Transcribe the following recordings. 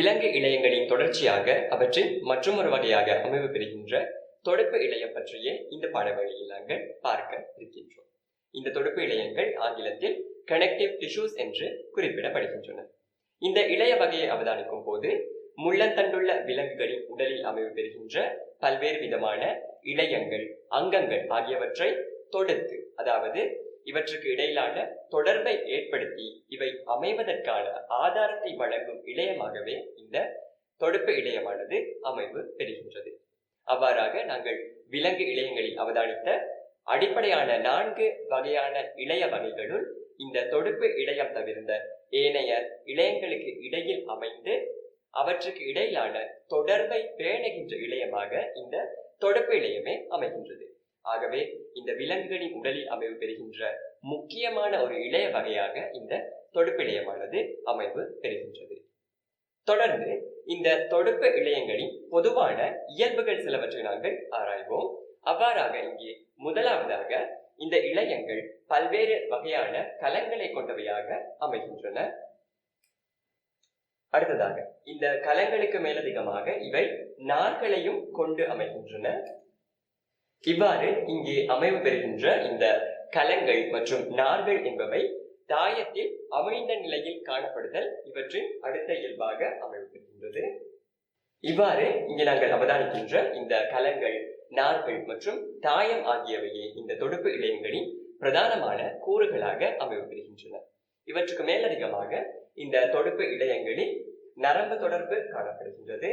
விலங்கு இழையங்களின் தொடர்ச்சியாக அவற்றின் மற்றொரு வகையாக அமைவு பெறுகின்ற தொடுப்பு இழையம் பற்றிய இந்த பாடவழியில் நாங்கள் பார்க்க இருக்கின்றோம். இந்த தொடுப்பு இழையங்கள் ஆங்கிலத்தில் கனெக்டிவ் டிஷ்யூஸ் என்று குறிப்பிடப்படுகின்றன. இந்த இளைய வகையை அவதானிக்கும் போது முள்ளந்தண்டுள்ள விலங்குகளின் உடலில் அமைவு பெறுகின்ற பல்வேறு விதமான இளையங்கள் அங்கங்கள் ஆகியவற்றை தொடுத்து அதாவது இவற்றுக்கு இடையிலான தொடர்பை ஏற்படுத்தி இவை அமைவதற்கான ஆதாரத்தை வழங்கும் இளையமாகவே இந்த தொடுப்பு இடையமானது அமைவு பெறுகின்றது. அவ்வாறாக நாங்கள் விலங்கு இளையங்களில் அவதானித்த அடிப்படையான நான்கு வகையான இளைய வகைகளுள் இந்த தொடுப்பு இடையம் தவிர்ந்த ஏனைய இளையங்களுக்கு இடையில் அமைந்து அவற்றுக்கு இடையிலான தொடர்பை பேணுகின்ற இளையமாக இந்த தொடுப்பு இளையமே அமைகின்றது. ஆகவே இந்த விலங்குகளின் உடலில் அமைவு பெறுகின்ற முக்கியமான ஒரு இளைய வகையாக இந்த தொடுப்பு இளையமானது அமைவு பெறுகின்றது. தொடர்ந்து இந்த தொடுப்பு இளையங்களின் பொதுவான இயல்புகள் சிலவற்றை நாங்கள் ஆராய்வோம். அவ்வாறாக இங்கே முதலாவதாக இந்த இளையங்கள் பல்வேறு வகையான கலங்களை கொண்டவையாக அமைகின்றன. அடுத்ததாக இந்த கலங்களுக்கு மேலதிகமாக இவை நார்களையும் கொண்டு அமைகின்றன. இவ்வாறு இங்கே அமைவு பெறுகின்ற இந்த கலங்கள் மற்றும் நார்கள் என்பவை தாயத்தில் அமைந்த நிலையில் காணப்படுதல் இவற்றின் அடுத்த இயல்பாக அமைவு பெறுகின்றது இவ்வாறு இங்கே நாங்கள் அவதானிக்கின்ற இந்த கலங்கள் நார்கள் மற்றும் தாயம் ஆகியவையே இந்த தொடுப்பு இழையங்களின் பிரதானமான கூறுகளாக அமைவு பெறுகின்றன இவற்றுக்கு மேலதிகமாக இந்த தொடுப்பு இடையங்களில் நரம்பு தொடர்பு காணப்படுகின்றது.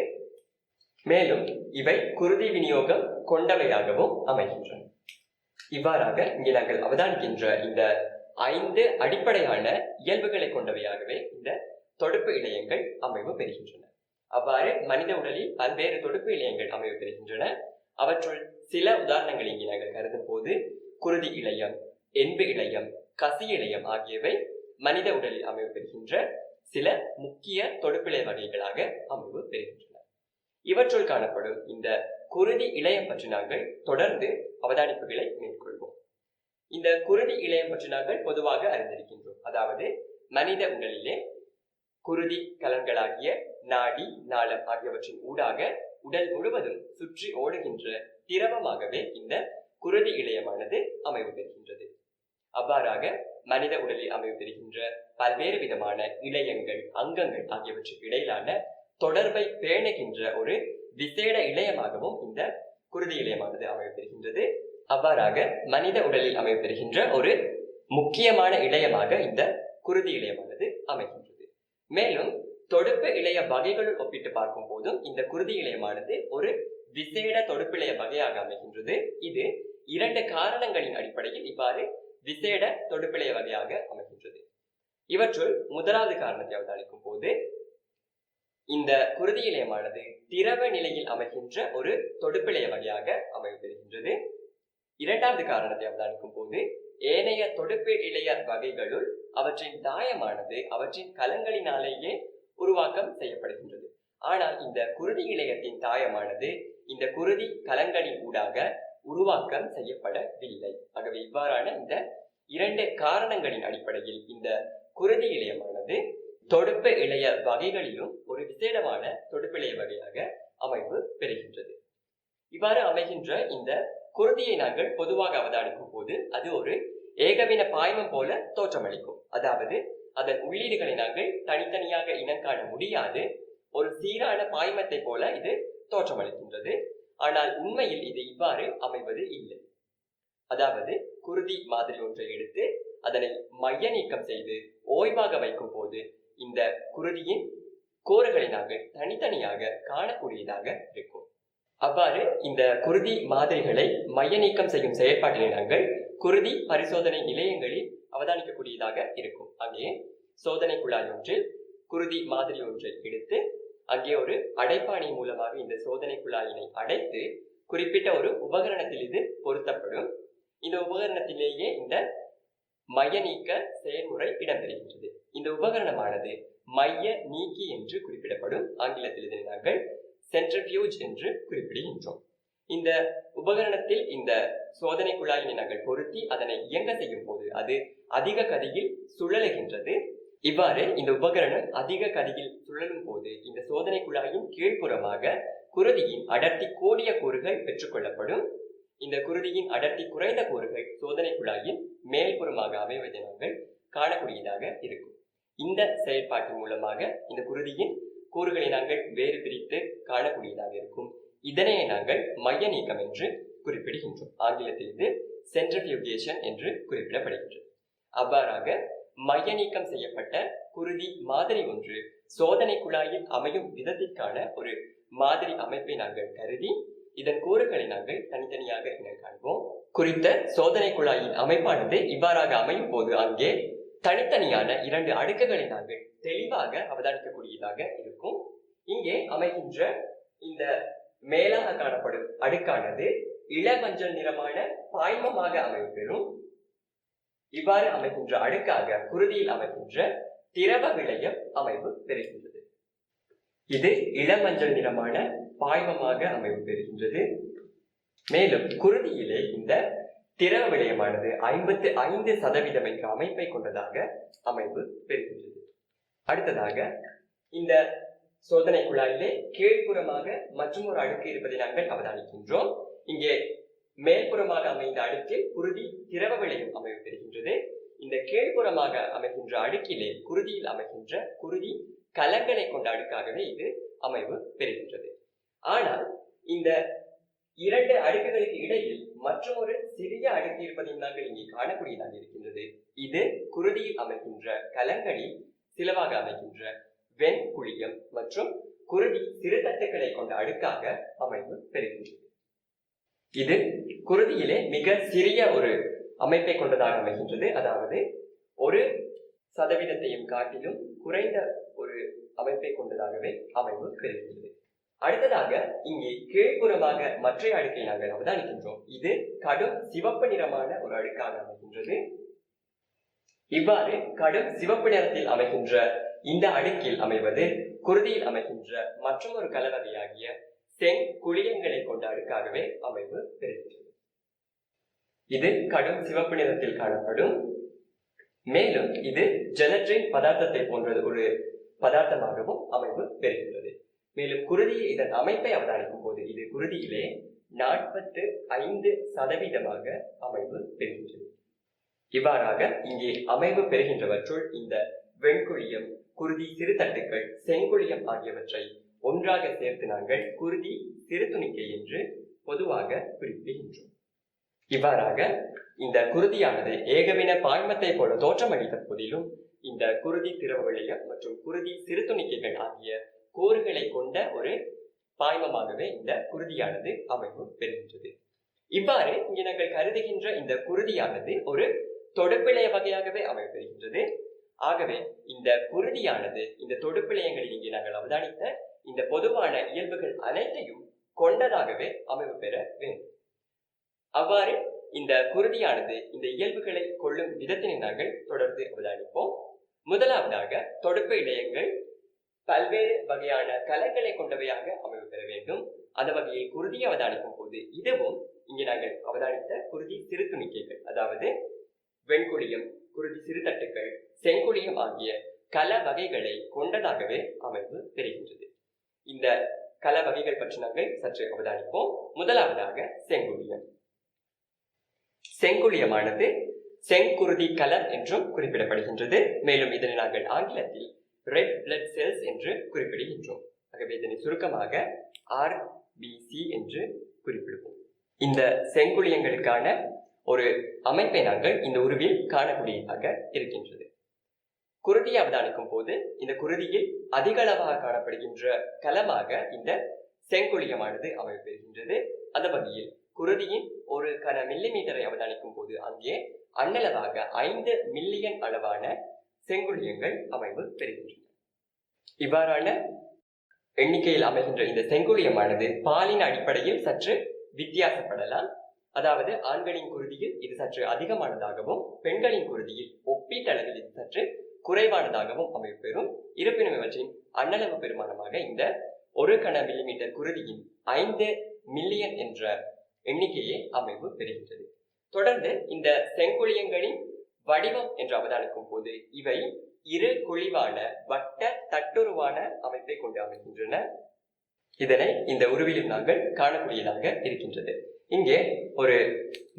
மேலும் இவை குருதி விநியோகம் கொண்டவையாகவும் அமைகின்றன. இவ்வாறாக இங்கே நாங்கள் அவதானிக்கின்ற இந்த ஐந்து அடிப்படையான இயல்புகளை கொண்டவையாகவே இந்த தொடுப்பு இழையங்கள் அமைவு பெறுகின்றன. அவ்வாறு மனித உடலில் பல்வேறு தொடுப்பு இழையங்கள் அமைவு பெறுகின்றன. அவற்றுள் சில உதாரணங்களை இங்கே நாங்கள் கருதும் போது குருதி இழையம் என்பு இழையம் கசி இழையம் ஆகியவை மனித உடலில் அமைவு பெறுகின்ற சில முக்கிய தொடுப்பிழை வகைகளாக அமைவு பெறுகின்றன. இவற்றுள் காணப்படும் இந்த குருதி இளையம் பற்றி நாங்கள் தொடர்ந்து அவதானிப்புகளை மேற்கொள்வோம். இந்த குருதி இளையம் பற்றி நாங்கள் பொதுவாக அறிந்திருக்கின்றோம். அதாவது மனித உடலிலே குருதி கலன்களாகிய நாடி நாளம் ஆகியவற்றின் ஊடாக உடல் முழுவதும் சுற்றி ஓடுகின்ற திரவமாகவே இந்த குருதி இளையமானது அமைவு பெறுகின்றது அவ்வாறாக மனித உடலில் அமைவு பெறுகின்ற பல்வேறு விதமான இளையங்கள் அங்கங்கள் ஆகியவற்றுக்கு இடையிலான தொடர்பை பேணுகின்ற ஒரு விசேட இளையமாகவும் இந்த குருதி இளையமானது அமையப்பெறுகின்றது. அவ்வாறாக மனித உடலில் அமையப்பெறுகின்ற ஒரு முக்கியமான இளையமாக இந்த குருதி இளையமானது அமைகின்றது. மேலும் தொடுப்பு இளைய வகைகளுள் ஒப்பிட்டு பார்க்கும் போதும் இந்த குருதி இளையமானது ஒரு விசேட தொடுப்பிளைய வகையாக அமைகின்றது. இது இரண்டு காரணங்களின் அடிப்படையில் இவ்வாறு விசேட தொடுப்பிளைய வகையாக அமைகின்றது. இவற்றுள் முதலாவது காரணத்தை அவதானிக்கும் போது இந்த குருதி இலையமானது திரவ நிலையில் அமைகின்ற ஒரு தொடுப்பிழைய வகையாக அமைந்திருக்கின்றது. இரண்டாவது காரணத்தை அவதானிக்கும் போது ஏனைய தொடுப்பு இளைய வகைகளுள் அவற்றின் தாயமானது அவற்றின் கலங்களினாலேயே உருவாக்கம் செய்யப்படுகின்றது. ஆனால் இந்த குருதி இளையத்தின் தாயமானது இந்த குருதி கலங்களின் ஊடாக உருவாக்கம் செய்யப்படவில்லை. ஆகவே இவ்வாறான இந்த இரண்டு காரணங்களின் அடிப்படையில் இந்த குருதி இளையமானது தொடுப்பு இளைய வகைகளிலும் ஒரு விசேடமான தொடுப்பு இளைய வகையாக அமைப்பு பெறுகின்றது. இவ்வாறு அமைகின்ற இந்த குருதியை நாங்கள் பொதுவாக அவதானிக்கும் போது அது ஒரு ஏகவின பாய்மம் போல தோற்றமளிக்கும். அதாவது அதன் உள்ளீடுகளை நாங்கள் தனித்தனியாக இனம் காண முடியாது. ஒரு சீரான பாய்மத்தை போல இது தோற்றமளிக்கின்றது. ஆனால் உண்மையில் இது இவ்வாறு அமைவது இல்லை. அதாவது குருதி மாதிரி ஒன்றை எடுத்து அதனை மைய நீக்கம் செய்து ஓய்வாக வைக்கும் போது இந்த குருதியின் கோறுகளினாக தனித்தனியாக காணக்கூடியதாக இருக்கும். அவ்வாறு இந்த குருதி மாதிரிகளை மைய நீக்கம் செய்யும் செயற்பாட்டினை நாங்கள் குருதி பரிசோதனை நிலையங்களில் அவதானிக்கக்கூடியதாக இருக்கும். அங்கே சோதனை குழாய் ஒன்றில் குருதி மாதிரி ஒன்றை எடுத்து அங்கே ஒரு அடைப்பாணி மூலமாக இந்த சோதனை குழாயினை அடைத்து குறிப்பிட்ட ஒரு உபகரணத்தில் இது பொருத்தப்படும். இந்த உபகரணத்திலேயே இந்த மைய நீக்க செயல்முறை இடம்பெறுகின்றது. இந்த உபகரணமானது மைய நீக்கி என்று குறிப்பிடப்படும் ஆங்கிலத்தில் இதனை நாங்கள் சென்ட்ரிபியூஜ் என்று குறிப்பிடுகின்றோம். இந்த உபகரணத்தில் இந்த சோதனை குழாயினை நாங்கள் பொருத்தி அதனை இயங்க செய்யும் போது அது அதிக கதியில் சுழலுகின்றது. இவ்வாறு இந்த உபகரணம் அதிக கதியில் சுழலும் போது இந்த சோதனை குழாயின் கீழ்ப்புறமாக குருதியின் அடர்த்தி கூடிய கூறுகள் பெற்றுக்கொள்ளப்படும். இந்த குருதியின் அடர்த்தி குறைந்த கூறுகள் சோதனை குழாயின் மேல்புறமாக அமைவதை நாங்கள் காணக்கூடியதாக இருக்கும். இந்த செயல்பாட்டின் மூலமாக இந்த குருதியின் கூறுகளை நாங்கள் வேறு பிரித்து காணக்கூடியதாக இருக்கும். இதனையே நாங்கள் மைய நீக்கம் என்று குறிப்பிடுகின்றோம். ஆங்கிலத்தில் இது சென்ட்ரிபியூகேஷன் என்று குறிப்பிடப்படுகின்றது. அவ்வாறாக மைய நீக்கம் செய்யப்பட்ட குருதி மாதிரி ஒன்று சோதனை குழாயில் அமையும் விதத்திற்கான ஒரு மாதிரி அமைப்பை நாங்கள் கருதி இதன் கூறுகளை நாங்கள் தனித்தனியாக இனம் காண்போம். குறித்த சோதனை குழாயின் அமைப்பானது இவ்வாறாக அமையும் போது அங்கே தனித்தனியான இரண்டு அடுக்குகளை நாங்கள் தெளிவாக அவதானிக்கக்கூடியதாக இருக்கும். இங்கே அமைகின்ற இந்த மேலாக காணப்படும் அடுக்கானது இளமஞ்சள் நிறமான பாய்மமாக அமைப்பெறும் இவ்வாறு அமைகின்ற அடுக்காக குருதியில் அமைகின்ற திரவ விளையம் அமைவு பெறுகின்றது. இது இளமஞ்சள் நிறமான பாய்மமாக அமைவு பெறுகின்றது மேலும் குருதியிலே இந்த திரவ விடயமானது ஐம்பத்து ஐந்து சதவீதம் என்ற அமைப்பை கொண்டதாக அமைப்பு பெறுகின்றது. அடுத்ததாக இந்த சோதனை குழாயிலே கீழ்ப்புறமாக மற்றும் ஒரு அடுக்கு இருப்பதை நாங்கள் அவதானிக்கின்றோம். இங்கே மேல்புறமாக அமைந்த அடுக்கில் குருதி திரவ விளையும் அமைவு பெறுகின்றது இந்த கீழ்ப்புறமாக அமைகின்ற அடுக்கிலே குருதியில் அமைகின்ற குருதி கலங்களை கொண்ட அடுக்காகவே இது அமைவு பெறுகின்றது. ஆனால் இந்த இரண்டு அடுக்குகளுக்கு இடையில் மற்றொரு சிறிய அடுக்கு இருப்பதையும் நாங்கள் இங்கே காணக்கூடியதாக இருக்கின்றது. இது குருதியில் அமைகின்ற கலங்களில் சிலவாக அமைகின்ற வெண் குழியம் மற்றும் குருதி சிறுதட்டுகளை கொண்ட அடுக்காக அமைவு பெறுகின்றது. இது குருதியிலே மிக சிறிய ஒரு அமைப்பை கொண்டதாக அமைகின்றது. அதாவது ஒரு சதவீதத்தையும் காட்டிலும் குறைந்த ஒரு அமைப்பை கொண்டதாகவே அமைவு பெறுகின்றது. அடுத்ததாக இங்கே கீழ்ப்புறமாக மற்ற அடுக்கை நாங்கள் அவதானிக்கின்றோம். இது கடும் சிவப்பு நிறமான ஒரு அடுக்காக அமைகின்றது. இவ்வாறு கடும் சிவப்பு நிறத்தில் அமைகின்ற இந்த அடுக்கில் அமைவது குருதியில் அமைகின்ற மற்றொரு கலவகையாகிய செங்குளியங்களை கொண்ட அடுக்காகவே அமைவு பெறுகின்றது. இது கடும் சிவப்பு நிறத்தில் காணப்படும். மேலும் இது ஜெலட்ரின் பதார்த்தத்தை போன்ற ஒரு பதார்த்தமாகவும் அமைவு பெறுகின்றது. மேலும் குருதி இதன் அமைப்பை அவதானிக்கும் போது இது குருதியிலே நாற்பத்து ஐந்து சதவீதமாக அமைவு பெறுகின்றது. இவ்வாறாக இங்கே அமைவு பெறுகின்றவற்றுள் இந்த வெண்குழியம் குருதி சிறுதட்டுக்கள் செங்குழியம் ஆகியவற்றை ஒன்றாக சேர்த்து நாங்கள் குருதி சிறுதுணிக்கை என்று பொதுவாக குறிப்பிடுகின்றோம் இவ்வாறாக இந்த குருதியானது ஏகவின பாய்மத்தை போல தோற்றமளித்த போதிலும் இந்த குருதி திரவ மற்றும் குருதி சிறுதுணிக்கைகள் ஆகிய கூறுகளை கொண்ட ஒரு பாய்மமாகவே இந்த குருதியானது அமைவு பெறுகின்றது. இவ்வாறு இங்கே நாங்கள் கருதுகின்ற இந்த குருதியானது ஒரு தொடுப்பிழைய வகையாகவே அமைப்பெறுகின்றது ஆகவே இந்த குருதியானது இந்த தொடுப்பிழையங்களில் இங்கே நாங்கள் அவதானித்த இந்த பொதுவான இயல்புகள் அனைத்தையும் கொண்டதாகவே அமைவு பெற வேண்டும். அவ்வாறு இந்த குருதியானது இந்த இயல்புகளை கொள்ளும் விதத்தினை நாங்கள் தொடர்ந்து அவதானிப்போம். முதலாவதாக தொடுப்பு இழையங்கள் பல்வேறு வகையான கலங்களை கொண்டவையாக அமைவு பெற வேண்டும். அந்த வகையை குருதி அவதானிக்கும் போது இதுவும் இங்கே நாங்கள் அவதானித்த குருதி சிறுதுணிக்கைகள் அதாவது வெண்குழியம் குருதி சிறுதட்டுக்கள் செங்குழியம் ஆகிய கல வகைகளை கொண்டதாகவே அமைவு பெறுகின்றது. இந்த கல வகைகள் பற்றி நாங்கள் சற்று அவதானிப்போம். முதலாவதாக செங்குழியம். செங்குழியமானது செங்குருதி கலம் என்றும் குறிப்பிடப்படுகின்றது. மேலும் இதனை நாங்கள் ஆங்கிலத்தில் ரெட் பிளட் செல்ஸ் என்று குறிப்பிடுகின்றோம். ஆகவே இதனை சுருக்கமாக ஆர்பிசி என்று குறிப்பிடுவோம். இந்த செங்குழியங்களுக்கான ஒரு அமைப்பை நாங்கள் இந்த உருவில் காணக்கூடியதாக இருக்கின்றது. குருதியை அவதானிக்கும் போது இந்த குருதியில் அதிக அளவாக காணப்படுகின்ற கலமாக இந்த செங்குழியமானது அமைப்பெறுகின்றது அந்த வகையில் குருதியின் ஒரு கன மில்லி மீட்டரை அவதானிக்கும் போது அங்கே அன்னளவாக ஐந்து மில்லியன் அளவான செங்குழியங்கள் அமைவு பெறுகின்றன. இவ்வாறான எண்ணிக்கையில் அமைகின்ற இந்த செங்குழியமானது பாலின் அடிப்படையில் சற்று வித்தியாசப்படலாம். அதாவது ஆண்களின் குருதியில் இது சற்று அதிகமானதாகவும் பெண்களின் குருதியில் ஒப்பீட்டளவில் இது சற்று குறைவானதாகவும் அமைப்பெறும் இருப்பினும் இவற்றின் அன்னளவு பெருமானமாக இந்த ஒரு கன மில்லிமீட்டர் குருதியின் ஐந்து மில்லியன் என்ற எண்ணிக்கையே அமைவு பெறுகின்றது. தொடர்ந்து இந்த செங்குழியங்களின் வடிவம் என்று அவதானிக்கும் போது இவை இரு குழிவான வட்ட தட்டுருவான அமைப்பை கொண்டு அமைகின்றன இதனை இந்த உருவிலும் நாங்கள் காணக்கூடியதாக இருக்கின்றது. இங்கே ஒரு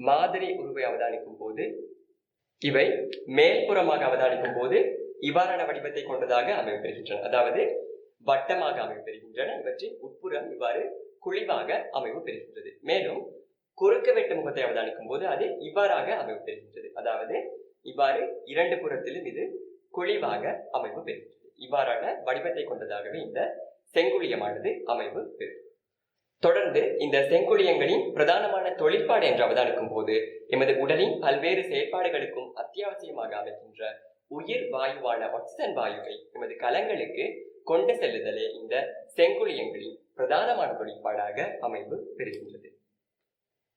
மாதிரி உருவை அவதானிக்கும் போது இவை மேல்புறமாக அவதானிக்கும் போது இவ்வாறான வடிவத்தை கொண்டதாக அமைப்பெறுகின்றன அதாவது வட்டமாக அமைப்பெறுகின்றன இவற்றின் உட்புறம் இவ்வாறு குழிவாக அமைவு பெறுகின்றது மேலும் குறுக்கு வெட்டு முகத்தை அவதானிக்கும் போது அது இவ்வாறாக அமைவு பெறுகின்றது அதாவது இவ்வாறு இரண்டு புறத்திலும் இது குழிவாக அமைவு பெறுகிறது இவ்வாறான வடிவத்தை கொண்டதாகவே இந்த செங்குளியமானது அமைவு பெறும். தொடர்ந்து இந்த செங்குளியங்களின் பிரதானமான தொழிற்பாடு என்று அவதானிக்கும் போது எமது உடலின் பல்வேறு செயற்பாடுகளுக்கும் அத்தியாவசியமாக அமைகின்ற உயிர் வாயுவான ஆக்சிஜன் வாயுவை எமது கலங்களுக்கு கொண்டு செல்லுதலே இந்த செங்குளியங்களின் பிரதானமான தொழிற்பாடாக அமைவு பெறுகின்றது.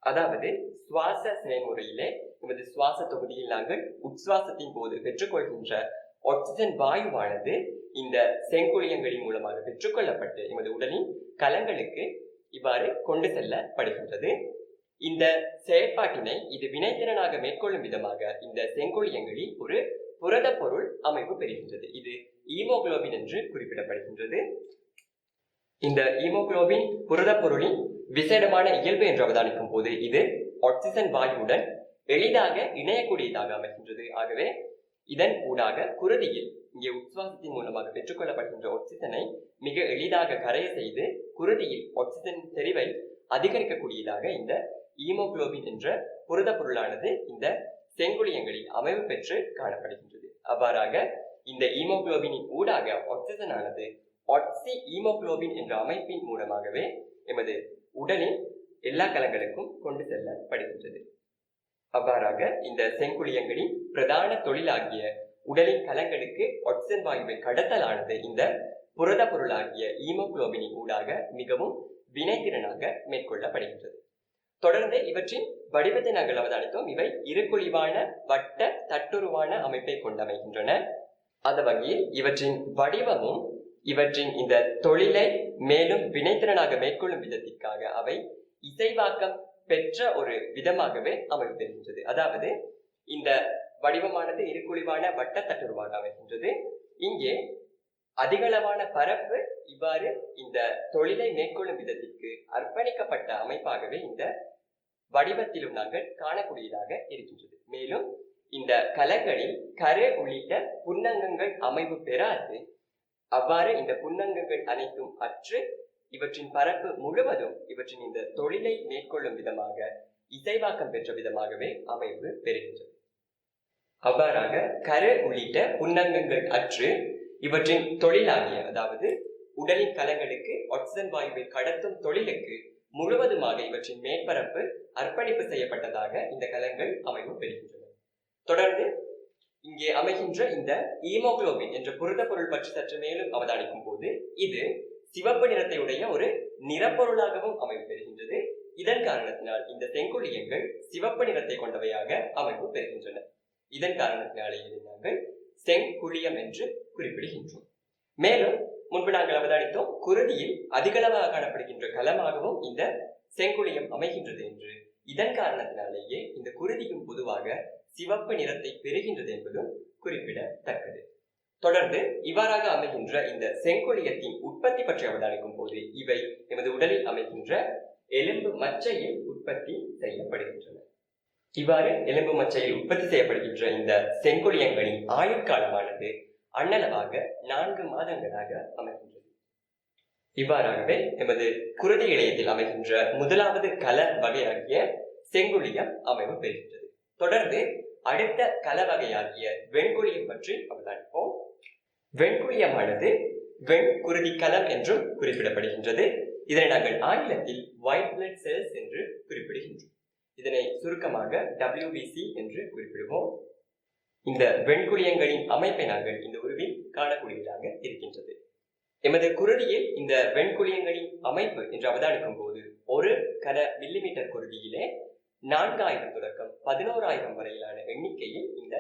அதாவது சுவாச செயல்முறையிலே எமது சுவாச தொகுதியில் நாங்கள் உட்சுவாசத்தின் போது பெற்றுக்கொள்கின்ற ஆக்சிஜன் வாயுவானது இந்த செங்குளியங்களின் மூலமாக பெற்றுக்கொள்ளப்பட்டு எமது உடலின் கலங்களுக்கு இவ்வாறு கொண்டு செல்லப்படுகின்றது. இந்த செயற்பாட்டினை இது வினைத்திறனாக மேற்கொள்ளும் விதமாக இந்த செங்கொழியங்களில் ஒரு புரத பொருள் அமைப்பு பெறுகின்றது. இது ஈமோகுளோபின் என்று குறிப்பிடப்படுகின்றது. இந்த ஈமோகுளோபின் புரத பொருளின் விசேடமான இயல்பு என்று அவதானிக்கும் போது இது ஆக்சிஜன் வாயுவுடன் எளிதாக இணையக்கூடியதாக அமைகின்றது. ஆகவே இதன் ஊடாக குருதியில் இங்கே உட்சுவாசத்தின் மூலமாக பெற்றுக்கொள்ளப்படுகின்ற ஆக்சிஜனை மிக எளிதாக கரைய செய்து குருதியில் ஆக்சிஜன் செறிவை அதிகரிக்கக்கூடியதாக இந்த ஈமோக்ளோபின் என்ற புரத பொருளானது இந்த செங்குளியங்களில் அமைவு பெற்று காணப்படுகின்றது. அவ்வாறாக இந்த ஈமோக்ளோபினின் ஊடாக ஆக்சிஜனானது ஆக்சி ஈமோக்ளோபின் என்ற அமைப்பின் மூலமாகவே எமது உடலின் எல்லா கலங்களுக்கும் கொண்டு செல்லப்படுகின்றது அவ்வாறாக இந்த செங்குளியங்களின் பிரதான தொழிலாகிய உடலின் கலங்களுக்கு ஆக்சிஜன் வாயுவை கடத்தலானது இந்த புரத பொருளாகிய ஈமோகுளோபினின் ஊடாக மிகவும் வினைத்திறனாக மேற்கொள்ளப்படுகின்றது. தொடர்ந்து இவற்றின் வடிவத்தை நாங்கள் அவதானித்தோம். இவை இருக்குழிவான வட்ட தட்டுருவான அமைப்பை கொண்டமைகின்றன. அந்த வகையில் இவற்றின் வடிவமும் இவற்றின் இந்த தொழிலை மேலும் வினைத்திறனாக மேற்கொள்ளும் விதத்திற்காக அவை இசைவாக்கம் பெற்ற ஒரு விதமாகவே அமைந்திருக்கின்றது. அதாவது இந்த வடிவமானது இருக்குழிவான வட்டத்தட்டுருவாக அமைகின்றது. இங்கே அதிகளவான பரப்பு இவ்வாறு இந்த தொழிலை மேற்கொள்ளும் விதத்திற்கு அர்ப்பணிக்கப்பட்ட அமைப்பாகவே இந்த வடிவத்திலும் நாங்கள் காணக்கூடியதாக இருக்கின்றது. மேலும் இந்த கலங்களில் கரு உள்ளிட்ட புன்னங்கங்கள் அமைவு பெறாது. அவ்வாறு இந்த புன்னங்கங்கள் அனைத்தும் அற்று இவற்றின் பரப்பு முழுவதும் இவற்றின் இந்த தொழிலை மேற்கொள்ளும் விதமாக இசைவாக்கம் பெற்ற விதமாகவே அமைப்பு பெறுகின்றது. அவ்வாறாக கரு உள்ளிட்ட புன்னங்கங்கள் அற்று இவற்றின் தொழிலாகிய அதாவது உடலின் கலங்களுக்கு ஆக்சிஜன் வாயுவை கடத்தும் தொழிலுக்கு முழுவதுமாக இவற்றின் மேற்பரப்பு அர்ப்பணிப்பு செய்யப்பட்டதாக இந்த கலங்கள் அமைவு பெறுகின்றன. தொடர்ந்து இங்கே அமைகின்ற இந்த ஈமோகுளோபின் என்ற புரத பொருள் பற்றி சற்று மேலும் அவதானிக்கும் போது இது சிவப்பு நிறத்தை உடைய ஒரு நிறப்பொருளாகவும் அமைவு பெறுகின்றது. இதன் காரணத்தினால் இந்த செங்குளியங்கள் சிவப்பு நிறத்தை கொண்டவையாக அமைப்பு பெறுகின்றன. இதன் காரணத்தினாலே நாங்கள் செங்குழியம் என்று குறிப்பிடுகின்றோம். மேலும் முன்பு நாங்கள் அவதானித்தோம் குருதியில் அதிகளவாக காணப்படுகின்ற கலமாகவும் இந்த செங்குழியம் அமைகின்றது என்று இதன் காரணத்தினாலேயே இந்த குருதியும் பொதுவாக சிவப்பு நிறத்தை பெறுகின்றது என்பதும் குறிப்பிடத்தக்கது. தொடர்ந்து இவ்வாறாக அமைகின்ற இந்த செங்கொழியத்தின் உற்பத்தி பற்றி அவதானிக்கும் போது இவை எமது உடலில் அமைகின்ற எலும்பு மச்சையில் உற்பத்தி செய்யப்படுகின்றன. இவ்வாறு எலும்பு மச்சையில் உற்பத்தி செய்யப்படுகின்ற இந்த செங்கொழியங்களின் ஆயுட்காலமானது அண்ணளவாக நான்கு மாதங்களாக அமைகின்றது. இவ்வாறாகவே எமது குருதி இணையத்தில் அமைகின்ற முதலாவது கல வகையாகிய செங்குழியம் அமைவு பெறுகின்றது. தொடர்ந்து அடுத்த கல வகையாகிய வெண்குழியம் பற்றி அவதானிப்போம். வெண்குழியமானது வெண் குருதி கலம் என்றும் குறிப்பிடப்படுகின்றது. இதனை நாங்கள் ஆங்கிலத்தில் ஒயிட் பிளட் செல்ஸ் என்று குறிப்பிடுகின்றோம். இதனை சுருக்கமாக டபிள்யூபிசி என்று குறிப்பிடுவோம். இந்த வெண்குழியங்களின் அமைப்பை நாங்கள் இந்த உருவில் காணக்கூடியதாக இருக்கின்றது. எமது குருதியில் இந்த வெண்குழியங்களின் அமைப்பு என்று அவதானிக்கும் போது ஒரு கன மில்லிமீட்டர் குருதியிலே நான்காயிரம் தொடக்கம் பதினோராயிரம் வரையிலான எண்ணிக்கையில் இந்த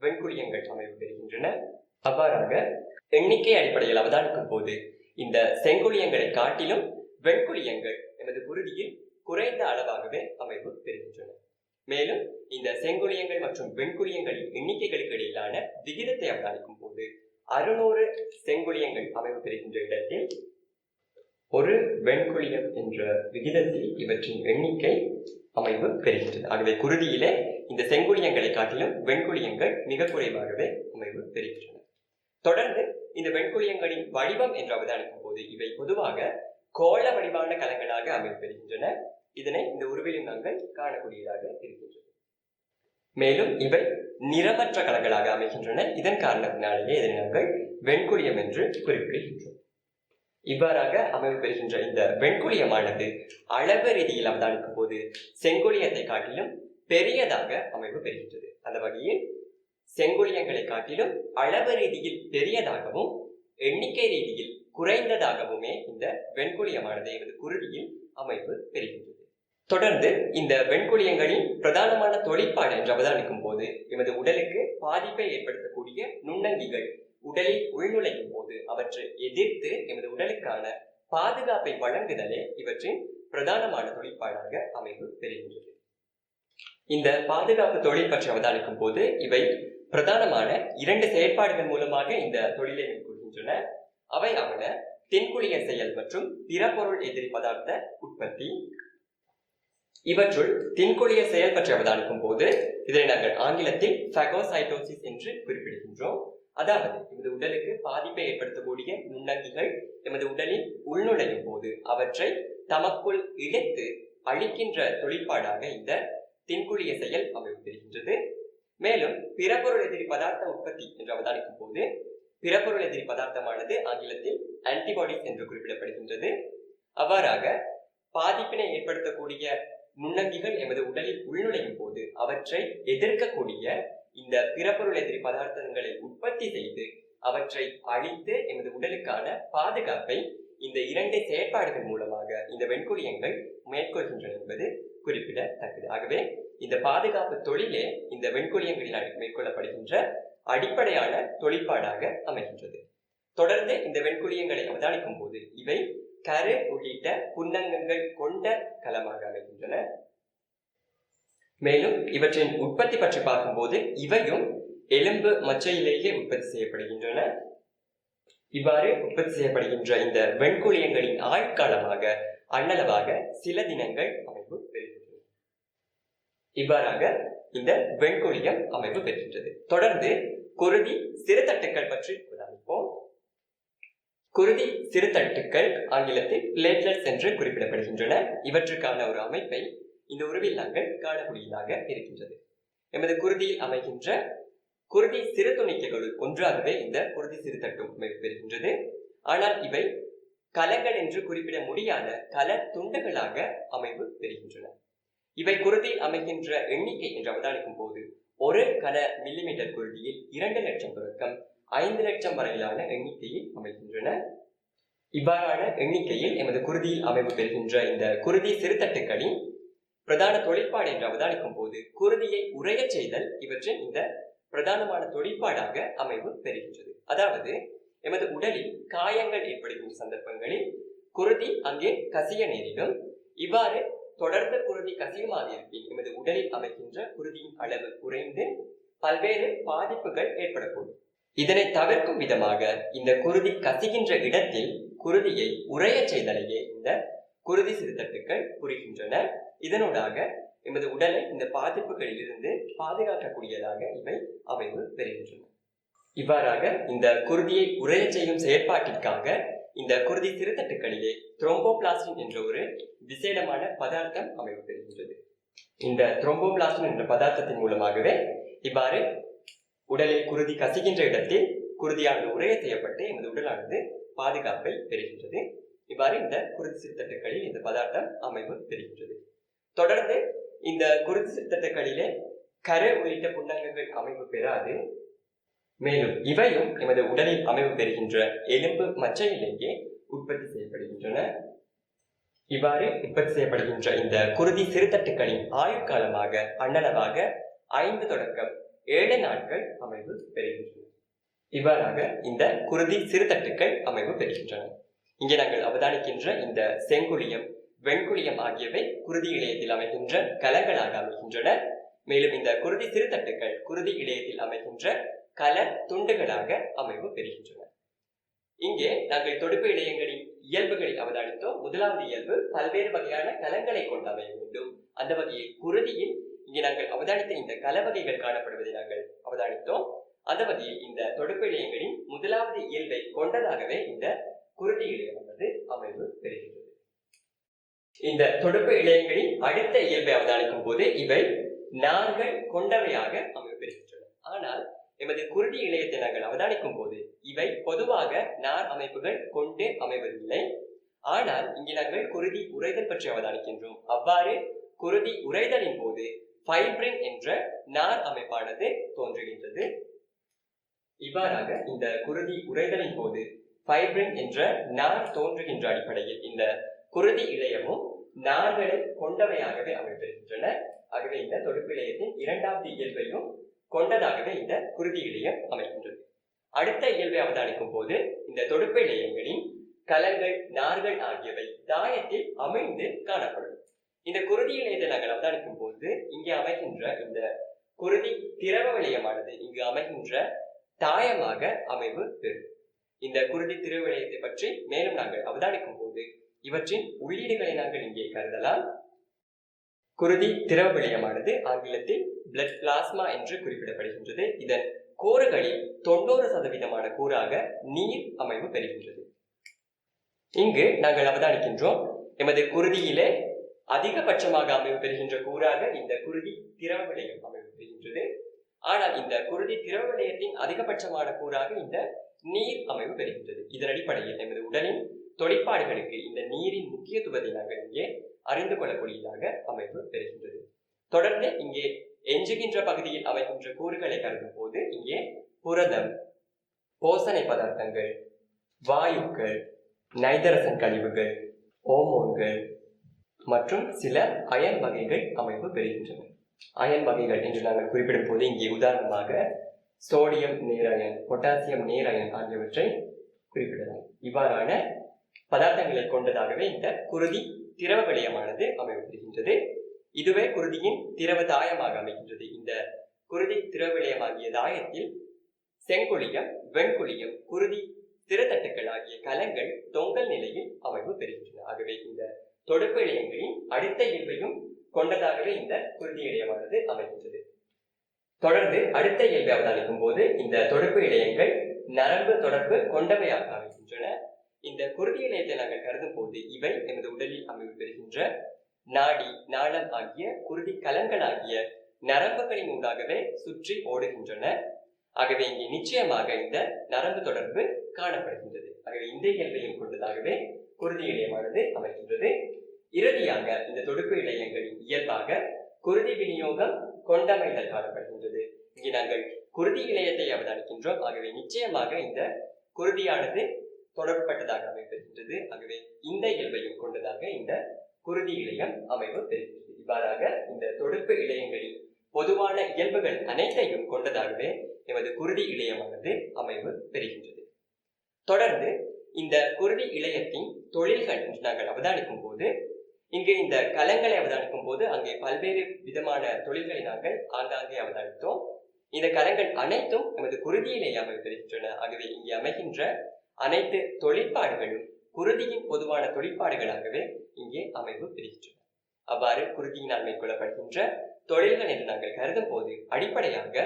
வெண்குழியங்கள் அமைவு பெறுகின்றன. அவ்வாறாக எண்ணிக்கை அடிப்படையில் அவதானிக்கும் போது இந்த செங்குழியங்களை காட்டிலும் வெண்குழியங்கள் எமது குருதியில் குறைந்த அளவாகவே அமைவு பெறுகின்றன. மேலும் இந்த செங்குளியங்கள் மற்றும் வெண்குளியங்களின் எண்ணிக்கைகளுக்கு இடையிலான விகிதத்தை அவதானிக்கும் போது அறுநூறு செங்குளியங்கள் அமைவு பெறுகின்ற இடத்தில் ஒரு வெண்குளியம் என்ற விகிதத்தில் இவற்றின் எண்ணிக்கை அமைவு பெறுகின்றது. ஆகவே குருதியிலே இந்த செங்குளியங்களை காட்டிலும் வெண்குளியங்கள் மிக குறைவாகவே அமைவு பெறுகின்றன. தொடர்ந்து இந்த வெண்குளியங்களின் வடிவம் என்று அவதானிக்கும் போது இவை பொதுவாக கோள வடிவான கலங்களாக அமைவு பெறுகின்றன. இதனை இந்த உருவிலும் நாங்கள் காணக்கூடியதாக இருக்கின்றது. மேலும் இவை நிறமற்ற கலங்களாக அமைகின்றன. இதன் காரணத்தினாலேயே இதனை நாங்கள் வெண்குளியம் என்று குறிப்பிடுகின்றோம். இவ்வாறாக அமைவு பெறுகின்ற இந்த வெண்குளியமானது அளவு ரீதியில் அவதானிக்கும் போது செங்குளியத்தை காட்டிலும் பெரியதாக அமைவு பெறுகின்றது. அந்த வகையில் செங்குளியங்களை காட்டிலும் அளவு ரீதியில் பெரியதாகவும் எண்ணிக்கை ரீதியில் குறைந்ததாகவுமே இந்த வெண்குளியமானது எமது குருடியில் அமைப்பு பெறுகின்றது. தொடர்ந்து இந்த வெண்குளியங்களின் பிரதானமான தொழிற்பாடு என்று அவதானிக்கும் போது எமது உடலுக்கு பாதிப்பை ஏற்படுத்தக்கூடிய நுண்ணங்கிகள் உடலில் உள்நுழையும் போது அவற்றை எதிர்த்து எமது உடலுக்கான பாதுகாப்பை வழங்குதலே இவற்றின் பிரதானமான தொழிற்பாடாக அமைவு தெரிகின்றது இந்த பாதுகாப்பு தொழில் பற்றி அவதானிக்கும் போது இவை பிரதானமான இரண்டு செயற்பாடுகள் மூலமாக இந்த தொழிலை மேற்கொள்கின்றன. அவை அவன தென்குளிய செயல் மற்றும் பிறப்பொருள் எதிரி பதார்த்த உற்பத்தி இவற்றுள் தென்குளிய செயல் பற்றி அவதானிக்கும் போது இதனை நாங்கள் ஆங்கிலத்தில் ஃபகோசைட்டோசிஸ் என்று குறிப்பிடுகின்றோம். அதாவது எமது உடலுக்கு பாதிப்பை ஏற்படுத்தக்கூடிய நுண்ணங்கிகள் எமது உடலில் உள்நுழையும் போது அவற்றை தமக்குள் இழைத்து அழிக்கின்ற தொழிற்பாடாக இந்த தின்குழிய செயல் அமைவு பெறுகின்றது மேலும் பிறப்பொருள் எதிரி பதார்த்த உற்பத்தி என்று அவதானிக்கும் போது பிறப்பொருள் எதிரி பதார்த்தமானது ஆங்கிலத்தில் ஆன்டிபாடிஸ் என்று குறிப்பிடப்படுகின்றது. அவ்வாறாக பாதிப்பினை ஏற்படுத்தக்கூடிய நுண்ணங்கிகள் எமது உடலில் உள்நுழையும் போது அவற்றை எதிர்க்கக்கூடிய இந்த பிறப்பொருள் எதிரி பதார்த்தங்களை உற்பத்தி செய்து அவற்றை அழித்து எமது உடலுக்கான பாதுகாப்பை இந்த இரண்டு செயற்பாடுகள் மூலமாக இந்த வெண்குளியங்கள் மேற்கொள்கின்றன என்பது குறிப்பிடத்தக்கது. ஆகவே இந்த பாதுகாப்பு தொழிலே இந்த வெண்குளியங்களினால் மேற்கொள்ளப்படுகின்ற அடிப்படையான தொழிற்பாடாக அமைகின்றது. தொடர்ந்து இந்த வெண்குளியங்களை அவதானிக்கும் போது இவை கரு உள்ளிட்ட புன்னங்கங்கள் கொண்ட களமாக அமைகின்றன. மேலும் இவற்றின் உற்பத்தி பற்றி பார்க்கும்போது இவையும் எலும்பு மச்சையிலேயே உற்பத்தி செய்யப்படுகின்றன. இவ்வாறு உற்பத்தி செய்யப்படுகின்ற இந்த வெண்குளியங்களின் ஆயுட்காலமாக அண்ணளவாக சில தினங்கள் அமைவு பெறுகின்றது. இவ்வாறாக இந்த வெண்குளியம் அமைவு பெறுகின்றது. தொடர்ந்து குருதி சிறுதட்டுக்கள் பற்றி குருதி சிறுதட்டுக்கள் ஆங்கிலத்தில் பிளேட்லெட்ஸ் என்று குறிப்பிடப்படுகின்றன. இவற்றுக்கான ஒரு அமைப்பை இந்த உருவில் நாங்கள் காணக்கூடியதாக இருக்கின்றது. எமது குருதியில் அமைகின்ற குருதி சிறு துணிக்கைகளுள் ஒன்றாகவே இந்த குருதி சிறுதட்டும் அமைப்பு பெறுகின்றது. ஆனால் இவை கலங்கள் என்று குறிப்பிட முடியாத கல துண்டுகளாக அமைவு பெறுகின்றன. இவை குருதியில் அமைகின்ற எண்ணிக்கை என்று அவதானிக்கும் போது ஒரு கன மில்லிமீட்டர் குருதியில் இரண்டு லட்சம் தொடக்கம் ஐந்து லட்சம் வரையிலான எண்ணிக்கையில் அமைகின்றன. இவ்வாறான எண்ணிக்கையில் எமது குருதியில் அமைவு பெறுகின்ற இந்த குருதி சிறுதட்டுக்களின் பிரதான தொழிற்பாடு என்று அவதானிக்கும் போது குருதியை உறையச் செய்தல் இவற்றின் இந்த பிரதானமான தொழிற்பாடாக அமைவு பெறுகின்றது. அதாவது எமது உடலில் காயங்கள் ஏற்படுகின்ற சந்தர்ப்பங்களில் குருதி அங்கே கசிய நேரிடும். இவ்வாறு தொடர்ந்து குருதி கசியமாக இருப்பின் எமது உடலில் அமைகின்ற குருதியின் அளவு குறைந்து பல்வேறு பாதிப்புகள் ஏற்படக்கூடும். இதனை தவிர்க்கும் விதமாக இந்த குருதி கசிகின்ற இடத்தில் குருதியை உறையச் செய்தலையே இந்த குருதி சிறுத்தட்டுக்கள் புரிகின்றன இதனூடாக எமது உடலை இந்த பாதிப்புகளில் இருந்து பாதுகாக்கக்கூடியதாக இவை அமைவு பெறுகின்றன. இவ்வாறாக இந்த குருதியை உரைய செய்யும் செயற்பாட்டிற்காக இந்த குருதி சிறுத்தட்டுக்களிலே த்ரோம்போபிளாஸ்டின் என்ற ஒரு விசேடமான பதார்த்தம் அமைவு பெறுகின்றது. இந்த த்ரோம்போபிளாஸ்டின் என்ற பதார்த்தத்தின் மூலமாகவே இவ்வாறு உடலில் குருதி கசிகின்ற இடத்தில் குருதியானது உரைய செய்யப்பட்டு எமது உடலானது பாதுகாப்பை பெறுகின்றது. இவ்வாறு இந்த குருதி சிறுத்தட்டுகளில் இந்த பதார்த்தம் அமைவு பெறுகின்றது. தொடர்ந்து இந்த குருதி சிறுத்தட்டுகளிலே கரு உள்ளிட்ட புண்ணங்கங்கள் அமைவு பெறாது. மேலும் இவையும் எமது உடலில் அமைவு பெறுகின்ற எலும்பு மச்சையிலேயே உற்பத்தி செய்யப்படுகின்றன. இவ்வாறு உற்பத்தி செய்யப்படுகின்ற இந்த குருதி சிறுத்தட்டுகளின் ஆயுட்காலமாக அண்ணளவாக ஐந்து தொடக்கம் ஏழு நாட்கள் அமைவு பெறுகின்றன. இவ்வாறாக இந்த குருதி சிறுதட்டுக்கள் அமைவு பெறுகின்றன. இங்கே நாங்கள் அவதானிக்கின்ற இந்த செங்குளியம் வெண்குழியம் ஆகியவை குருதி இளையத்தில் அமைகின்ற கலங்களாக அமைகின்றன. மேலும் இந்த குருதி சிறுதட்டுக்கள் குருதி இளையத்தில் அமைகின்ற கல துண்டுகளாக அமைவு பெறுகின்றன. இங்கே நாங்கள் தொடுப்பு இளையங்களின் இயல்புகளை அவதானித்தோம். முதலாவது இயல்பு பல்வேறு வகையான கலங்களை கொண்டு அமைய வேண்டும். அந்த வகையில் குருதியின் இங்கே நாங்கள் அவதானித்த இந்த கலவகைகள் காணப்படுவதை நாங்கள் அவதானித்தோம். அந்த வகையில் இந்த தொடுப்பு இழையங்களின் முதலாவது இயல்பை கொண்டதாகவே இந்த குருதி இழையமானது அமைவு பெறுகிறது இந்த தொடுப்பு இழையங்களின் அடுத்த இயல்பை அவதானிக்கும் போது இவை நார்கள் கொண்டவையாக அமைவு பெறுகின்றன ஆனால் எமது குருதி இழையத்தை நாங்கள் அவதானிக்கும் போது இவை பொதுவாக நார் அமைப்புகள் கொண்டு அமைவதில்லை. ஆனால் இங்கே நாங்கள் குருதி உரைதல் பற்றி அவதானிக்கின்றோம். அவ்வாறு குருதி உரைதலின் போது ஃபைப்ரின் என்ற நார் அமைப்பானது தோன்றுகின்றது. இவ்வாறாக இந்த குருதி உறைதலின் போது ஃபைப்ரின் என்ற நார் தோன்றுகின்ற அடிப்படையில் இந்த குருதி இழையமும் நார்களை கொண்டவையாகவே அமைந்திருக்கின்றன. ஆகவே இந்த தொடுப்பு இழையத்தின் இரண்டாவது இயல்பையும் கொண்டதாகவே இந்த குருதி இழையம் அமைகின்றது அடுத்த இயல்பை அவதானிக்கும் போது இந்த தொடுப்பு இழையங்களின் கலங்கள் நார்கள் ஆகியவை தாயத்தில் அமைந்து காணப்படும். இந்த குருதி இழையத்தை நாங்கள் அவதானிக்கும் போது இங்கே அமைகின்ற இந்த குருதி திரவ விளையமானது இங்கு அமைகின்ற தாயமாக அமைவு பெறும். இந்த குருதி திரவ விளையத்தை பற்றி மேலும் நாங்கள் அவதானிக்கும் போது இவற்றின் உள்ளீடுகளை நாங்கள் இங்கே கருதலாம். குருதி திரவ விளையமானது ஆங்கிலத்தில் பிளட் பிளாஸ்மா என்று குறிப்பிடப்படுகின்றது. இதன் கூறுகளில் தொண்ணூறு சதவீதமான கூறாக நீர் அமைவு பெறுகின்றது. இங்கு நாங்கள் அவதானிக்கின்றோம். எமது குருதியிலே அதிகபட்சமாக அமைவு பெறுகின்ற கூறாக இந்த குருதி திரவ விளையம் அமைவு பெறுகின்றது. ஆனால் இந்த குருதி திரவ நிலையத்தின் அதிகபட்சமான கூறாக இந்த நீர் அமைவு பெறுகின்றது. இதன் அடிப்படையில் எமது உடலின் தொழிற்பாடுகளுக்கு இந்த நீரின் முக்கியத்துவத்தை நாங்கள் இங்கே அறிந்து கொள்ளக்கூடியதாக அமைப்பு பெறுகின்றது. தொடர்ந்து இங்கே எஞ்சுகின்ற பகுதியில் அமைகின்ற கூறுகளை கருதும் போது இங்கே புரதம் போசனை பதார்த்தங்கள் வாயுக்கள் நைதரசன் கழிவுகள் ஓமோன்கள் மற்றும் சில அயன் வகைகள் அமைப்பு பெறுகின்றன. அயன் வகைகள் என்று நாங்கள் குறிப்பிடும் போது இங்கே உதாரணமாக சோடியம் நேரயன் பொட்டாசியம் நேரயன் ஆகியவற்றை குறிப்பிடலாம். இவ்வாறான பதார்த்தங்களை கொண்டதாகவே இந்த குருதி திரவ வளையமானது அமைவு பெறுகின்றது இதுவே குருதியின் திரவ தாயமாக அமைகின்றது. இந்த குருதி திரவ வளையமாகிய தாயத்தில் செங்குளியம் வெண்குளியம் குருதி திறத்தட்டுக்கள் ஆகிய கலங்கள் தொங்கல் நிலையில் அமைவு பெறுகின்றன. ஆகவே இந்த தொடுப்பு இழையங்களின் அடுத்த இயல்பையும் கொண்டதாகவே இந்த குருதி இழையமானது அமைகின்றது. தொடர்ந்து அடுத்த இயல்பை அவதானிக்கும் போது இந்த தொடுப்பு இழையங்கள் நரம்பு தொடர்பு கொண்டவையாக அமைகின்றன. இந்த குருதி இணையத்தை நாங்கள் கருதும் போது இவை எமது உடலில் அமைவு பெறுகின்ற நாடி நாளம் ஆகிய குருதி கலங்கள் ஆகிய நரம்புகளின் ஊடாகவே சுற்றி ஓடுகின்றன. ஆகவே இங்கே நிச்சயமாக இந்த நரம்பு தொடர்பு காணப்படுகின்றது. ஆகவே இந்த இயல்பையும் கொண்டதாகவே குருதி இடையமானது அமைகின்றது. இறுதியாக இந்த தொடுப்பு இடையங்களின் இயல்பாக குருதி விநியோகம் கொண்டமைதல் காணப்படுகின்றது. இங்கே நாங்கள் குருதி இளையத்தை அவதானிக்கின்றோம். ஆகவே நிச்சயமாக இந்த குருதியானது தொடர்புபட்டதாக அமைப்பெறுகின்றது ஆகவே இந்த இயல்பையும் கொண்டதாக இந்த குருதி இழையம் அமைவு பெறுகின்றது. இவ்வாறாக இந்த தொடுப்பு இழையங்களின் பொதுவான இயல்புகள் அனைத்தையும் கொண்டதாகவே எமது குருதி இழையமானது அமைவு பெறுகின்றது. தொடர்ந்து இந்த குருதி இளையத்தின் தொழில்கள் நாங்கள் அவதானிக்கும் போது இங்கு இந்த கலங்களை அவதானிக்கும் போது அங்கே பல்வேறு விதமான தொழில்களை நாங்கள் ஆங்காங்கே அவதானித்தோம். இந்த கலங்கள் அனைத்தும் எமது குருதியிலேயே அமைந்திருக்கின்றன. ஆகவே இங்கே அமைகின்ற அனைத்து தொழிற்பாடுகளும் குருதியின் பொதுவான தொழிற்பாடுகளாகவே இங்கே அமைவு பெறுகின்றன. அவ்வாறு குருதியினால் மேற்கொள்ளப்படுகின்ற தொழில்கள் என்று நாங்கள் கருதும் போது அடிப்படையாக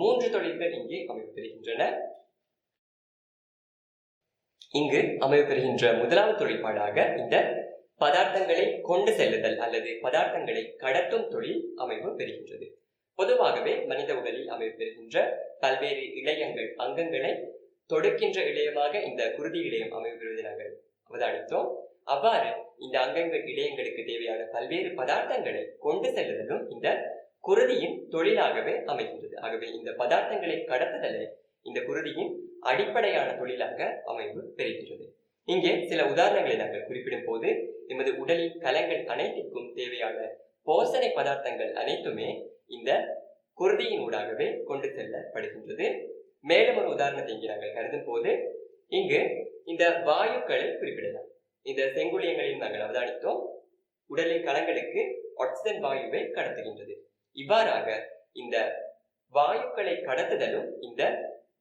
மூன்று தொழில்கள் இங்கே அமைவு பெறுகின்றன. இங்கு அமைவு பெறுகின்ற முதலாவது தொழிற்பாடாக இந்த பதார்த்தங்களை கொண்டு செல்லுதல் அல்லது பதார்த்தங்களை கடத்தும் தொழில் அமைவு பெறுகின்றது. பொதுவாகவே மனித உடலில் அமைவு பெறுகின்ற பல்வேறு இளையங்கள் அங்கங்களை தொடுக்கின்ற இளையமாக இந்த குருதி இளையம் அமைவு பெறுவதை நாங்கள் அவதானித்தோம். அவ்வாறு இந்த அங்கங்கள் இளையங்களுக்கு தேவையான பல்வேறு பதார்த்தங்களை கொண்டு செல்லுதலும் இந்த குருதியின் தொழிலாகவே அமைகின்றது. ஆகவே இந்த பதார்த்தங்களை கடத்துதலே இந்த குருதியின் அடிப்படையான தொழிலாக அமைவு பெறுகின்றது இங்கே சில உதாரணங்களை நாங்கள் குறிப்பிடும் போது எமது உடலின் கலங்கள் அனைத்திற்கும் தேவையான போசனை பதார்த்தங்கள் அனைத்துமே இந்த குருதியின் ஊடாகவே கொண்டு செல்லப்படுகின்றது. மேலும் ஒரு உதாரணத்தை இங்கே நாங்கள் கருதும் போது இங்கு இந்த வாயுக்களை குறிப்பிடலாம். இந்த செங்குளியங்களையும் நாங்கள் அவதானித்தோம். உடலின் கலங்களுக்கு ஆக்சிஜன் வாயுவை கடத்துகின்றது. இவ்வாறாக இந்த வாயுக்களை கடத்துதலும் இந்த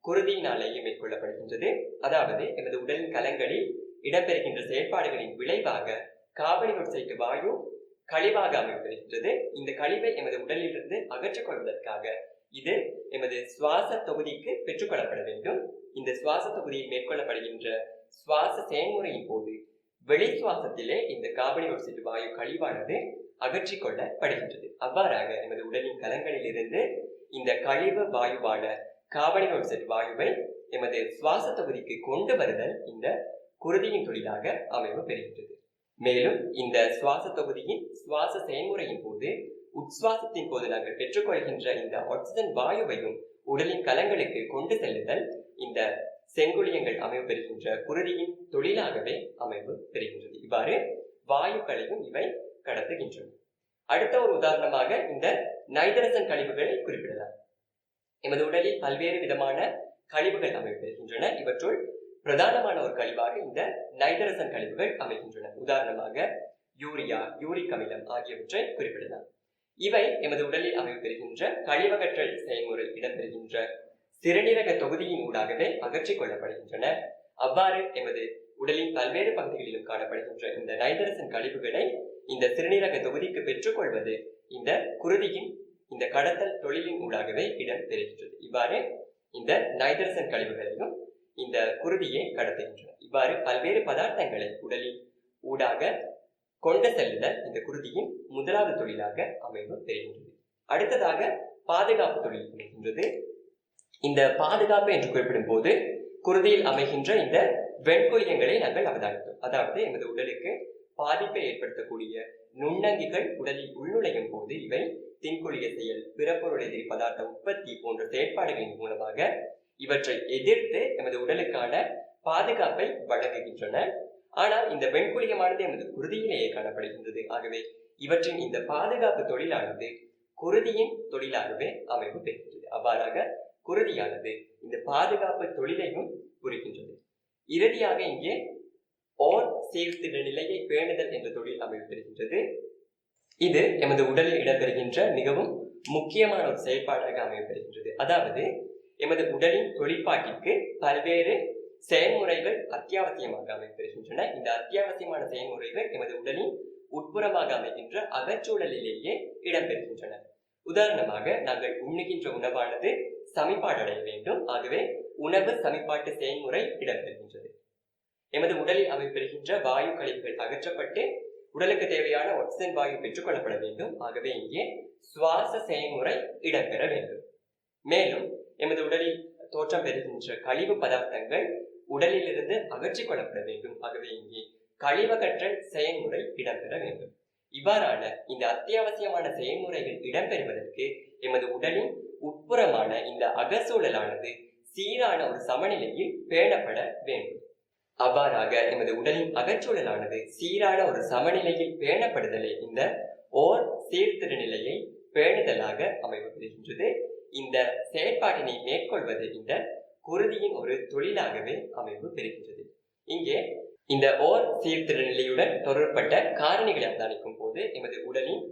குருதியினாலேயே மேற்கொள்ளப்படுகின்றது. அதாவது எமது உடலின் கலங்களில் இடம்பெறுகின்ற செயற்பாடுகளின் விளைவாக கார்பன் ஆக்சைடு வாயு கழிவாக அமைந்திருக்கின்றது. இந்த கழிவை எமது உடலிலிருந்து அகற்றிக் கொள்வதற்காக இது எமது சுவாச தொகுதிக்கு பெற்றுக்கொள்ளப்பட வேண்டும். இந்த சுவாச தொகுதியில் மேற்கொள்ளப்படுகின்ற சுவாச செயல்முறையின் போது வெளி சுவாசத்திலே இந்த கார்பன் ஆக்சைடு வாயு கழிவானது அகற்றிக் கொள்ளப்படுகின்றது அவ்வாறாக எமது உடலின் கலங்களிலிருந்து இந்த கழிவு வாயுவான கார்பன் ஆக்சைடு வாயுவை எமது சுவாச தொகுதிக்கு கொண்டு வருதல் இந்த குருதியின் தொழிலாக அமைவு பெறுகின்றது. மேலும் இந்த சுவாச தொகுதியின் சுவாச செயல்முறையின் போது உட்சுவாசத்தின் போது நாங்கள் பெற்றுக்கொள்கின்ற இந்த ஆக்சிஜன் வாயுவையும் உடலின் கலங்களுக்கு கொண்டு செல்லுதல் இந்த செங்குளியங்கள் அமைவு பெறுகின்ற குருதியின் தொழிலாகவே அமைவு பெறுகின்றது. இவ்வாறு வாயுக்களையும் இவை கடத்துகின்றன. அடுத்த ஒரு உதாரணமாக இந்த நைதரசன் கழிவுகளை குறிப்பிடலாம். எமது உடலில் பல்வேறு விதமான கழிவுகள் அமைப்பிருக்கின்றன இவற்றுள் பிரதானமான ஒரு கழிவாக இந்த நைதரசன் கழிவுகள் அமைகின்றன. உதாரணமாக யூரியா யூரிக் அமிலம் ஆகியவற்றை குறிப்பிடலாம். இவை எமது உடலில் அமைப்பெறுகின்ற கழிவகற்றல் செயல்முறை இடம்பெறுகின்ற சிறுநீரக தொகுதியின் ஊடாகவே அகற்றிக் கொள்ளப்படுகின்றன. அவ்வாறு எமது உடலின் பல்வேறு பகுதிகளிலும் காணப்படுகின்ற இந்த நைதரசன் கழிவுகளை இந்த சிறுநீரக தொகுதிக்கு பெற்றுக்கொள்வது இந்த குருதியின் இந்த கடத்தல் தொழிலின் ஊடாகவே இடம் பெறுகின்றது இவ்வாறு இந்த நைட்ரசன் கழிவுகளையும் இந்த குருதியை கடத்துகின்றன. இவ்வாறு பல்வேறு பதார்த்தங்களை உடலின் ஊடாக கொண்டு செல்லுதல் இந்த குருதியின் முதலாவது தொழிலாக அமைவு பெறுகின்றது. அடுத்ததாக பாதுகாப்பு தொழில் அமைகின்றது இந்த பாதுகாப்பு என்று குறிப்பிடும் போது குருதியில் அமைகின்ற இந்த வெண்குரியங்களை நாங்கள் அவதானித்தோம். அதாவது எமது உடலுக்கு பாதிப்பை ஏற்படுத்தக்கூடிய நுண்ணங்கிகள் உடலில் உள்நுழையும் போது இவை தின்கொழிய செயல் பிறப்பொருள் எதிரி பதார்த்த உற்பத்தி போன்ற செயற்பாடுகளின் மூலமாக இவற்றை எதிர்த்து எமது உடலுக்கான பாதுகாப்பை வழங்குகின்றன. ஆனால் இந்த வெண்குழியமானது எமது குருதியிலேயே காணப்படுகின்றது. ஆகவே இவற்றின் இந்த பாதுகாப்பு தொழிலானது குருதியின் தொழிலாகவே அமைவு பெறுகின்றது. அவ்வாறாக குருதியானது இந்த பாதுகாப்பு தொழிலையும் குறிக்கின்றது இறுதியாக இங்கே ஓர் சீர்திட நிலையை பேணுதல் என்ற தொழில் அமைவு பெறுகின்றது. இது எமது உடலில் இடம்பெறுகின்ற மிகவும் முக்கியமான ஒரு செயல்பாடாக அமையப்படுகின்றது அதாவது எமது உடலின் தொழிற்பாட்டிற்கு பல்வேறு செயல்முறைகள் அத்தியாவசியமாக அமைப்பெறுகின்றன இந்த அத்தியாவசியமான செயல்முறைகள் எமது உடலின் உட்புறமாக அமைகின்ற அகச்சூழலிலேயே இடம்பெறுகின்றன. உதாரணமாக நாங்கள் உண்ணுகின்ற உணவானது சமிப்பாடடைய வேண்டும். ஆகவே உணவு சமிப்பாட்டு செயல்முறை இடம்பெறுகின்றது. எமது உடலில் அமைப்பெறுகின்ற வாயு கழிவுகள் அகற்றப்பட்டு உடலுக்கு தேவையான ஆக்சிஜன் வாயு பெற்றுக்கொள்ளப்பட வேண்டும். ஆகவே இங்கே சுவாச செயல்முறை இடம்பெற வேண்டும். மேலும் எமது உடலில் தோற்றம் பெறுகின்ற கழிவு பதார்த்தங்கள் உடலிலிருந்து அகற்றிக் கொள்ளப்பட வேண்டும். ஆகவே இங்கே கழிவகற்றல் செயல்முறை இடம்பெற வேண்டும். இவ்வாறான இந்த அத்தியாவசியமான செயல்முறைகள் இடம்பெறுவதற்கு எமது உடலின் உட்புறமான இந்த அகசூழலானது சீரான ஒரு சமநிலையில் பேணப்பட வேண்டும். அவ்வாறாக எமது உடலின் அகச்சூழலானது சீரான ஒரு சமநிலையில் பேணப்படுதலே இந்த ஓர் சீர்திரு நிலையை பேணுதலாக அமைவு பெறுகின்றது இந்த செயற்பாட்டினை மேற்கொள்வது இந்த குருதியின் ஒரு தொழிலாகவே அமைவு பெறுகின்றது. இங்கே இந்த ஓர் சீர்திரு நிலையுடன் தொடர்பட்ட காரணிகளை அவதானிக்கும் போது எமது உடலின்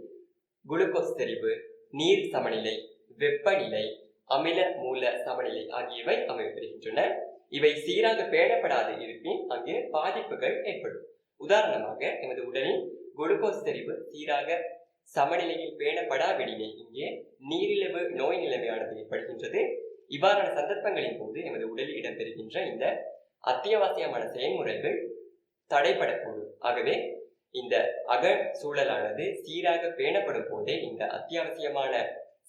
குளுக்கோஸ் செறிவு நீர் சமநிலை வெப்பநிலை அமில மூல சமநிலை ஆகியவை அமைவு பெறுகின்றன. இவை சீராக பேணப்படாது இருப்பின் அங்கே பாதிப்புகள் ஏற்படும். உதாரணமாக எமது உடலின் குளுக்கோஸ் செறிவு சீராக சமநிலையில் பேணப்படாவிடினே இங்கே நீரிழிவு நோய் நிலைமையானது ஏற்படுகின்றது. இவ்வாறான சந்தர்ப்பங்களின் போது எமது உடலில் இடம்பெறுகின்ற இந்த அத்தியாவசியமான செயல்முறைகள் தடைப்படக்கூடும் ஆகவே இந்த அக சூழலானது சீராக பேணப்படும் போதே இந்த அத்தியாவசியமான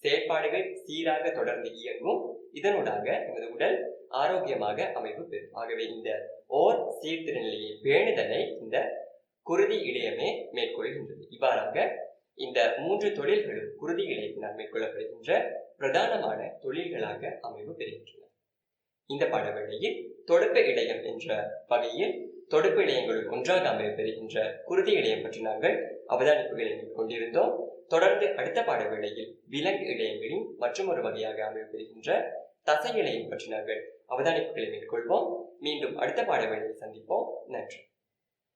செயற்பாடுகள் சீராக தொடர்ந்து இயங்கும். இதனூடாக எமது உடல் ஆரோக்கியமாக அமைவு பெறும். ஆகவே இந்த ஓர் சீர்திருநிலையை பேணுதலை இந்த குருதி இடையமே மேற்கொள்கின்றது. இவ்வாறாக இந்த மூன்று தொழில்களும் குருதி இடையத்தினால் மேற்கொள்ளப்படுகின்ற பிரதானமான தொழில்களாக அமைவு பெறுகின்றன. இந்த பாடவேளையில் தொடுப்பு இடையம் என்ற வகையில் தொடுப்பு இடையங்களுள் ஒன்றாக அமைவு பெறுகின்ற குருதி இடையம் பற்றி நாங்கள் அவதானிப்புகளை கொண்டிருந்தோம். தொடர்ந்து அடுத்த பாடவேளையில் விலங்கு இடையங்களின் மற்றும் ஒரு வகையாக அமைவு பெறுகின்ற தசை இலையம் பற்றி நாங்கள் அவதானிப்புகளை மேற்கொள்வோம். மீண்டும் அடுத்த பாடவேளையில் சந்திப்போம். நன்றி.